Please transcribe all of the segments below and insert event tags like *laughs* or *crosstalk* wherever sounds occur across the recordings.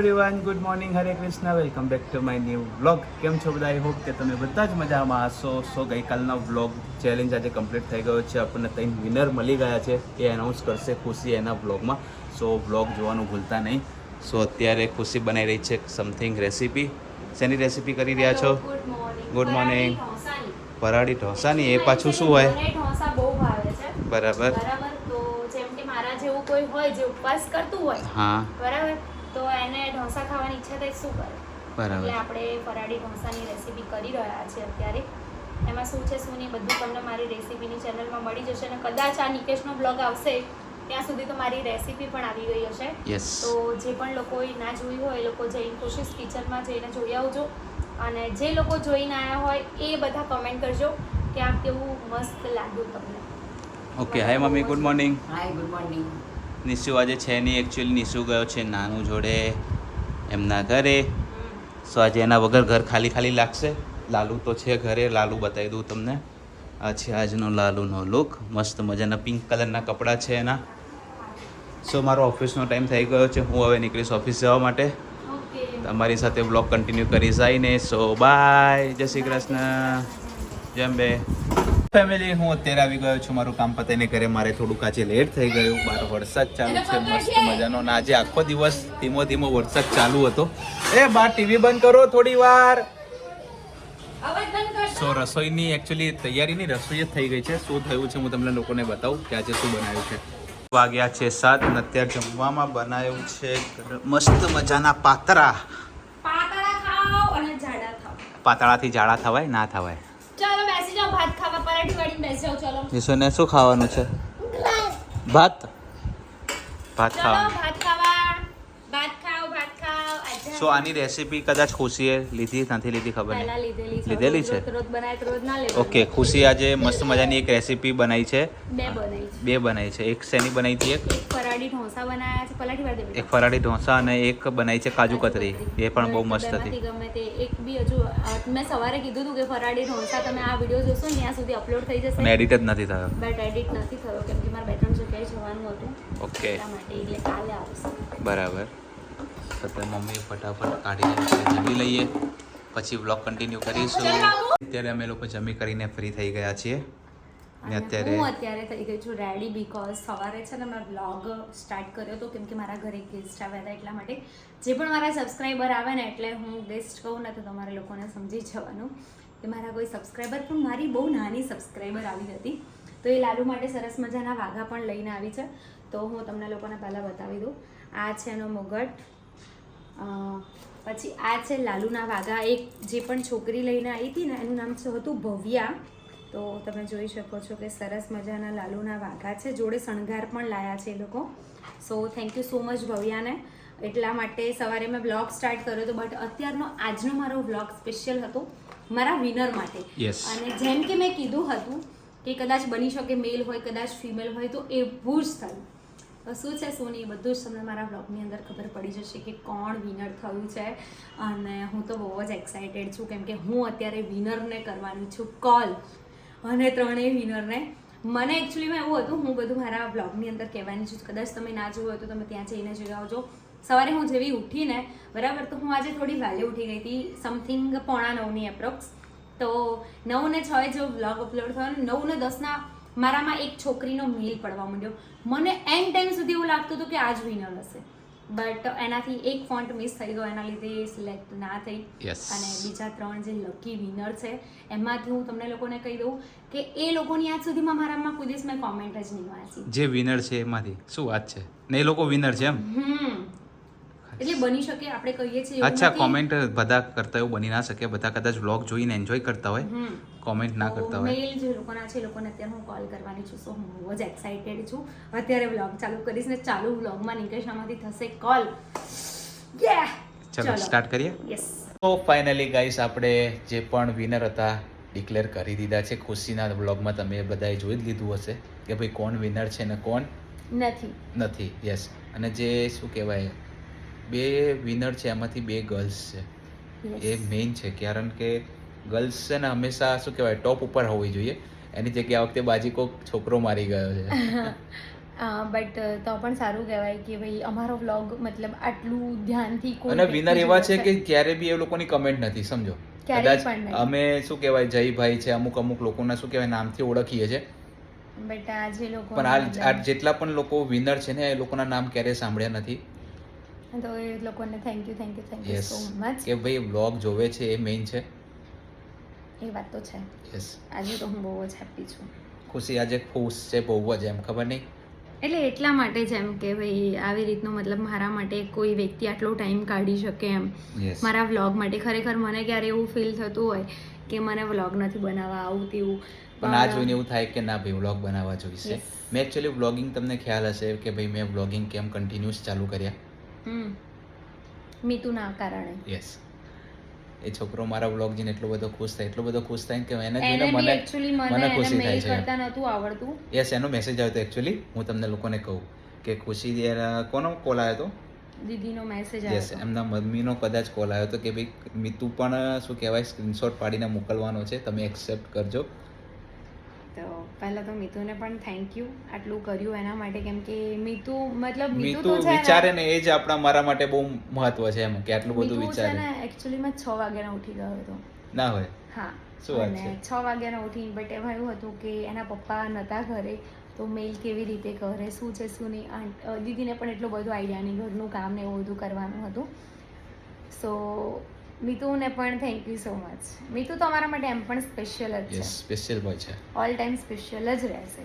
Everyone good morning Hare Krishna welcome back to my new vlog કેમ છો બધા? I hope કે તમે બધા જ મજામાં હશો. સો ગઈકાલનો વ્લોગ ચેલેન્જ આજે કમ્પ્લીટ થઈ ગયો છે. આપણને ત્રણ વિનર મળી ગયા છે એ એનાઉન્સ કરશે ખુશી એના વ્લોગમાં સો વ્લોગ જોવાનું ભૂલતા નહીં. સો અત્યારે ખુશી બનાવી રહી છે સમથિંગ રેસીપી શેની રેસીપી કરી રહ્યા છો? Good morning ઢોસાની. પરાળી ઢોસાની? એ પાછું શું હોય? બરાબર. બરાબર તો જેમ કે મારા જેવું કોઈ હોય જે ઉપવાસ કરતું હોય હા. બરાબર? તો એને ઢોસા ખાવાની ઈચ્છા થાય શું કરે? એટલે આપણે ફરાળી ઢોસાની રેસીપી કરી રહ્યા છીએ અત્યારે. એમાં શું છે શું નહીં બધું તમને મારી રેસીપીની ચેનલમાં મળી જશે અને કદાચ આ નિકેશનો બ્લોગ આવશે ત્યાં સુધી તો મારી રેસીપી પણ આવી ગઈ હશે. તો જે પણ લોકોએ ના જોયું હોય એ લોકો જઈને કોશિશ કિચનમાં જઈને જોઈ આવજો. અને જે લોકો જોઈને આવ્યા હોય એ બધા કમેન્ટ કરજો કે આ કેવું મસ્ત લાગ્યું તમને. Okay hi mummy. Good morning hi good morning Nishu આજે છે નહીં એકચ્યુઅલી નિશુ ગયો છે નાનું જોડે એમના ઘરે. સો આજે એના વગર ઘર ખાલી ખાલી લાગશે. લાલુ તો છે ઘરે લાલુ બતાવી દઉં તમને. આ છે આજનો લાલુનો લુક મસ્ત મજાના પિંક કલરના કપડાં છે એના. સો મારો ઓફિસનો ટાઈમ થઈ ગયો છે. હું હવે નીકળીશ ઓફિસ જવા માટે. તમારી સાથે બ્લોગ કન્ટિન્યુ કરીશ આવીને સો બાય જય શ્રી કૃષ્ણ. જેમ બે ફેમિલી હું અત્યારે આવી ગયો છું. મારું કામ પતાઈને ઘરે. મારે થોડુંક આજે લેટ થઈ ગયું. બહાર વરસાદ ચાલુ છે. મસ્ત મજાનો. અને આજે આખો દિવસ ધીમો ધીમો વરસાદ ચાલુ હતો. એ બા ટીવી બંધ કરો થોડી વાર. સો રસોઈની એકચ્યુઅલી તૈયારીની રસોઈ જ થઈ ગઈ છે. શું થયું છે હું તમને લોકોને બતાવું કે આજે શું બનાવ્યું છે. વાગ્યા છે સાત અને અત્યારે જમવામાં બનાવ્યું છે મસ્ત મજાના પાતરા. પાતળાથી જાડા થવાય ના થવાય. ચાલો બેસી જાઓ ભાત ખાવા નિશુને શું ખાવાનું છે? ભાત? ભાત ખાવાનું. સો આની રેસીપી કદાચ ખુશીએ લીધી નથી લીધી ખબર નહીં. લીધેલી છે. ઓકે ખુશી આજે મસ્ત મજાની એક રેસીપી બનાવી છે. બે બનાવી છે. એક શેની બનાવી હતી એક? એક ફરાળી ઢોસા બનાવ્યા છે પલાઠી એક ફરાળી ઢોસા અને એક બનાવી છે કાજુ કતરી. એ પણ બહુ મસ્ત હતી. ગમે તે. એક બી હજુ મેં સવારે કીધું હતું કે ફરાળી ઢોસા તમે આ વીડિયો જોશો ને ત્યાં સુધી અપલોડ થઈ જશે. એડિટ જ નથી થયો. બટ એડિટ નથી થયો કેમ કે મારે બે ત્રણ જગ્યાએ જવાનું હતું. ઓકે માટે એટલે કાલે આવશે. બરાબર. તો મમ્મી ફટાફટ કાઢીને જમી લઈએ. પછી વ્લોગ કન્ટિન્યુ કરીશું. અત્યારે અમે લોકો જમી કરીને ફ્રી થઈ ગયા છીએ. ને અત્યારે હું અત્યારે થઈ ગઈ છું રેડી બીકોઝ સવારે છે ને મેં બ્લોગ સ્ટાર્ટ કર્યો હતો કેમ કે મારા ઘરે ગેસ્ટ આવ્યા હતા એટલા માટે. જે પણ મારા સબસ્ક્રાઈબર આવે ને એટલે હું ગેસ્ટ કહું ને તો તમારે લોકોને સમજી જવાનું કે મારા કોઈ સબસ્ક્રાઈબર પણ મારી બહુ નાની સબસ્ક્રાઈબર આવી હતી. તો એ લાલુ માટે સરસ મજાના વાઘા પણ લઈને આવી છે. તો હું તમને લોકોને પહેલાં બતાવી દઉં. આ છે એનો મુગટ. પછી આ છે લાલુના વાઘા. એક જે પણ છોકરી લઈને આવી હતી ને એનું નામ હતું ભવ્યા. તો તમે જોઈ શકો છો કે સરસ મજાના લાલુના વાઘા છે. જોડે શણગાર પણ લાયા છે એ લોકો. So thank you so much ભવ્યાને. એટલા માટે સવારે મેં બ્લોગ સ્ટાર્ટ કર્યો હતો બટ અત્યારનો આજનો મારો બ્લોગ સ્પેશિયલ હતો મારા વિનર માટે. અને જેમ કે મેં કીધું હતું કે કદાચ બની શકે મેલ હોય કદાચ ફિમેલ હોય તો એવું જ થયું. શું છે શું નહીં બધું જ તમને મારા બ્લોગની અંદર ખબર પડી જશે કે કોણ વિનર થયું છે. અને હું તો બહુ જ એક્સાઇટેડ છું કેમ કે હું અત્યારે વિનરને કરવાની છું. કોલ અને ત્રણેય વિનરને મને એકચ્યુઅલીમાં એવું હતું, હું બધું મારા બ્લોગની અંદર કહેવાની છું. કદાચ તમે ના જોયું હોય તો તમે ત્યાં જઈને જોઈ આવજો. સવારે હું જેવી ઉઠીને, બરાબર, તો હું આજે થોડી વહેલી ઉઠી ગઈ હતી સમથિંગ પોણા નવની એપ્રોક્સ તો નવ ને છ જો વ્લોગ અપલોડ થયો ને નવ ને દસના મારામાં એક છોકરીનો મેલ પડવા માંડ્યો. મને એન ટાઈમ સુધી એવું લાગતું હતું કે આ જ વિનર હશે. બટ એનાથી એક ફોન્ટ મિસ થઈ ગયો એના લીધે સિલેક્ટ ના થઈ. અને બીજા ત્રણ જે લકી વિનર છે એમાંથી હું તમને લોકોને કહી દઉં કે એ લોકોની આજ સુધીમાં મારામાં કોઈ દિવસ મેં કોમેન્ટ જ નહીં વાંચી. જે વિનર છે એમાંથી શું વાત છે? ને એ લોકો વિનર છે એમ? હમ. એટલે બની શકે આપણે કહીએ છીએ અચ્છા કોમેન્ટ બધા કરતા એવું બની ના શકે. બધા કદાચ વ્લોગ જોઈને એન્જોય કરતા હોય. કોમેન્ટ ના કરતા હોય. મેલ જે લોકોના છે લોકોને અત્યારે હું કોલ કરવાની છું. સો હું બહુ જ એક્સાઇટેડ છું. અત્યારે વ્લોગ ચાલુ કરીશ ને ચાલુ વ્લોગમાં નિકેશામાંથી થશે કોલ યે ચલો સ્ટાર્ટ કરીએ? યસ તો ફાઇનલી ગાઈસ આપણે જે પણ વિનર હતા ડિક્લેર કરી દીધા છે. ખુશીના બ્લોગમાં તમે બધાએ જોઈ જ લીધું હશે કે ભાઈ કોણ વિનર છે ને કોણ નથી. નથી. યસ અને જે શું કહેવાય બે વિનર છે એમાંથી બે ગર્લ્સ છે. એ મેઇન છે કારણ કે ગર્લ્સ છે ને હંમેશા શું કહેવાય ટોપ ઉપર હોવી જોઈએ. એની જગ્યાએ આ વખતે બાજી કોક છોકરો મારી ગયો છે. *laughs* બટ તો પણ સારું કહેવાય કે ભાઈ અમારો વ્લોગ મતલબ આટલું ધ્યાનથી કોઈ અને વિનર એવા છે કે ક્યારે બી એ લોકોની કમેન્ટ નથી સમજો. કદાચ અમે શું કહેવાય જયભાઈ છે અમુક અમુક લોકોના શું કહેવાય નામથી ઓળખીએ છે. બટ આ જે લોકો પણ આ આ જેટલા પણ લોકો વિનર છે ને એ લોકોના નામ ક્યારે સાંભળ્યા નથી. તો એ લોકોને thank you thank you thank you so much કે ભાઈ વ્લોગ જોવે છે એ મેઇન છે? એ વાત તો છે. યસ આજે તો હું બહુ જ હેપી છું. ખુશી આજે ખુશ છે બહુ જ એમ ખબર નહીં? એટલે એટલા માટે જ એમ કે ભાઈ આવી રીતનું મતલબ મારા માટે કોઈ વ્યક્તિ આટલો ટાઈમ કાઢી શકે એમ. મારા વ્લોગ માટે. ખરેખર મને ક્યારે એવું ફીલ થતું હોય કે મને વ્લોગ નથી બનાવવા આવું તેવું પણ આ જોઈને એવું થાય કે ના ભાઈ વ્લોગ બનાવવા જોઈશે. મેં એકચ્યુઅલી વ્લોગિંગ તમને ખ્યાલ હશે કે ભાઈ મેં વ્લોગિંગ કેમ કન્ટિન્યુઅસ ચાલુ કર્યા? મીતુના કારણે. યસ એ છોકરો મારા વ્લોગ જીને એટલો બધો ખુશ થાય એટલો બધો ખુશ થાય કે એને જોઈને મને મને ખુશી થાય છે. કરતા નતું આવડતું. યસ એનો મેસેજ આવ્યો હતો એકચ્યુઅલી હું તમને લોકોને કહું કે ખુશી એના- કોનો કોલ આવ્યો હતો દીદીનો મેસેજ આવ્યો યસ એમના મમ્મીનો કદાચ કોલ આવ્યો હતો કે ભાઈ મીતુ પણ શું કહેવાય સ્ક્રીનશોટ પાડીને મોકલવાનો છે તમે એક્સેપ્ટ કરજો. તો પહેલા તો મિતુને પણ થેન્ક યુ આટલું કર્યું એના માટે કેમ કે મિતુ મતલબ મીતુ તો છે વિચારે ને એ જ આપણા મારા માટે બહુ મહત્વ છે એમ કે આટલું બધું મીતુ છે ને એક્ચ્યુઅલી માં છ વાગ્યાના ઉઠી ગયો હતો. ના હોય. હા. શું વાત છે? છ વાગ્યાના ઉઠી બટ એમાં એવું હતું કે એના પપ્પા નતા ઘરે તો મેલ કેવી રીતે કરે શું છે શું નહીં દીદીને પણ એટલો બધો આઈડિયા નહીં ઘરનું કામ ને એવું બધું કરવાનું હતું. સો મીતુને પણ thank you so much Mitu તો અમારા માટે એમ પણ સ્પેશિયલ જ છે. સ્પેશિયલ બોય છે. ઓલ ટાઈમ સ્પેશિયલ જ રહેશે.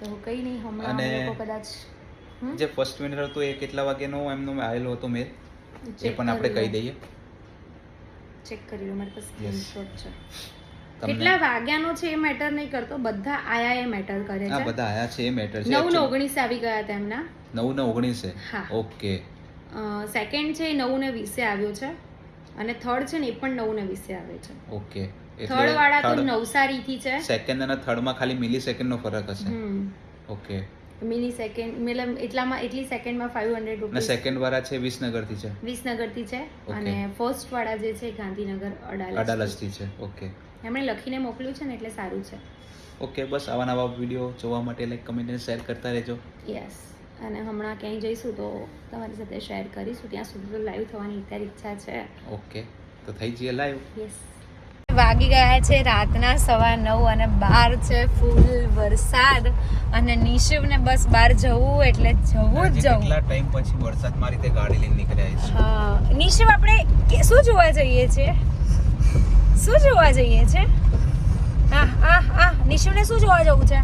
તો કંઈ નહીં હમણાં અમે લોકો કદાચ? જે ફર્સ્ટ વિનર હતો એ કેટલા વાગ્યાનો એમનો આવેલો હતો મેલ એ પણ આપણે કહી દઈએ. ચેક કરી લો મારી પાસે. સ્ક્રીનશોટ છે. કેટલા વાગ્યાનો છે એ મેટર નહીં કરતો બધા આયા એ મેટર કરે આ છે. બધા આયા છે એ મેટર છે. નવ ને Actually, ઓગણીસ આવી ગયા હતા એમના નવ ને ઓગણીસે. હા. ઓકે સેકન્ડ છે એ નવ ને વીસે આવ્યો છે. અને થર્ડ છે ને એ પણ નવ ને વીસે આવે છે. ઓકે થર્ડ વાળા તો નવસારીથી છે. સેકન્ડ અને થર્ડમાં ખાલી મિલી સેકન્ડનો ફરક હશે. ઓકે. મિની સેકન્ડ મતલબ એટલામાં એટલી સેકન્ડમાં ફાઈવ હંડ્રેડ રૂપિયા રૂપીસ સેકન્ડ વાળા છે વિસનગરથી છે? વિસનગરથી છે. અને ફર્સ્ટ વાળા જે છે ગાંધીનગર અડાલજ. અડાલજથી છે ઓકે. એમણે લખીને મોકલ્યું છે ને એટલે સારું છે. ઓકે બસ આવા નવા વીડિયો જોવા માટે લાઈક કમેન્ટ અને શેર કરતા રહેજો. યસ અને હમણાં ક્યાંય જઈશું તો તમારી સાથે શેર કરીશું. ત્યાં સુધી તો લાઈવ થવાની અત્યારે ઈચ્છા છે. ઓકે તો થઈ જઈએ લાઈવ યસ વાગી ગયા છે રાતના સવા નવ અને બહાર છે ફૂલ વરસાદ અને નિશિવને બસ બહાર જવું એટલે જવું જ જવું. ટાઈમ પછી વરસાદ મારી તે ગાડી લઈને નીકળ્યા છે? હા. નિશિવ આપણે કે- શું જોવા જઈએ છીએ શું જોવા જઈએ છે? આ આ આ નિશિવને શું જોવા જવું છે?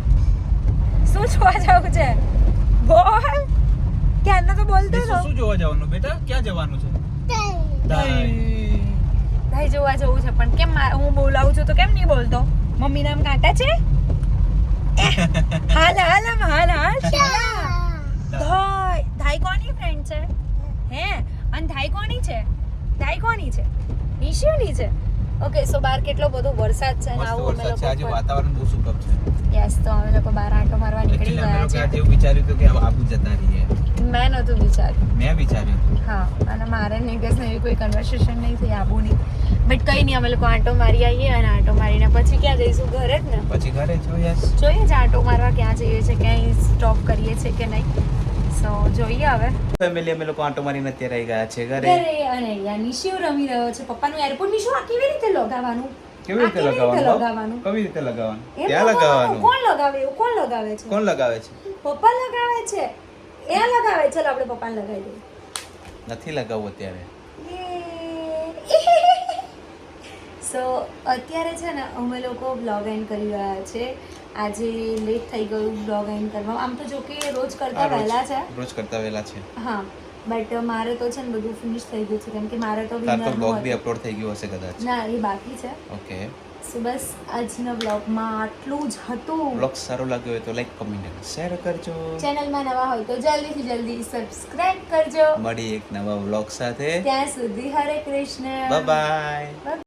શું જોવા જવું છે? બોલ. ક્યારનો તો બોલતો રહો શું જોવા જવાનું? બેટા ક્યાં જવાનું છે? ભાઈ જોવા જવું છે પણ કેમ હું બોલાવું છું તો કેમ નહીં બોલતો? મમ્મી નામ કાંટા છે? હાલ હાલ હાલ હાલ. ધાઈ ધાઈ કોની ફ્રેન્ડ છે? હે? અને ધાઈ કોની છે? ધાઈ કોની છે? ઈશુની છે? ઓકે સો બહાર કેટલો બધો વરસાદ છે અને આવું અમે લોકો આજે વાતાવરણ બહુ સુપર છે. યસ તો અમે લોકો બહાર આંટો મારવા નીકળી ગયા છે. આજે એવું વિચાર્યું હતું કે આબુ જતા રહીએ. મેં નહોતું વિચાર્યું. મેં વિચાર્યું હતું. હા અને મારે નિકેશને એવી કોઈ કન્વર્સેશન નહીં થઈ આબુની બટ કંઈ નહીં અમે લોકો આંટો મારી આવીએ અને આંટો મારીને પછી ક્યાં જઈશું? ઘરે જ ને? પછી ઘરે યસ જોઈએ જ આંટો મારવા ક્યાં જઈએ છે ક્યાંય સ્ટોપ કરીએ છે કે નહીં. સો જોઈએ હવે. ફેમિલી અમે લોકો આંટો મારીને અત્યારે આવી ગયા છે ઘરે. અને યા નિશિવ રમી રહ્યો છે પપ્પાનું એરપોર્ટ નિશુ આ કેવી રીતે લગાવવાનું? કેવી રીતે લગાવવાનું કેવી રીતે લગાવવાનું? ક્યાં લગાવવાનું? કોણ લગાવે? એવું કોણ લગાવે છે? કોણ લગાવે છે? પપ્પા લગાવે છે? એ લગાવે. ચલો આપણે પપ્પાને લગાવી દઈએ. નથી લગાવવું અત્યારે. *laughs* સો અત્યારે છે ને અમે લોકો બ્લોગ એન્ડ કરી રહ્યા છે. આજે લેટ થઈ ગયું બ્લોગ એન્ડ કરવા. આમ તો જો કે રોજ કરતા વહેલા છે. રોજ કરતા વહેલા છે. હા બટ મારે તો છે ને બધું ફિનિશ થઈ ગયું છે. કેમ કે મારે તો વિનર તો બ્લોગ બી અપલોડ થઈ ગયો હશે કદાચ. ના એ બાકી છે. ઓકે સો બસ આજના બ્લોગમાં આટલું જ હતું. બ્લોગ સારો લાગ્યો હોય તો લાઈક કમેન્ટ અને શેર કરજો. ચેનલમાં નવા હોય તો જલ્દીથી જલ્દી સબસ્ક્રાઇબ કરજો. મળી એક નવા બ્લોગ સાથે. ત્યાં સુધી હરે કૃષ્ણ. Bye bye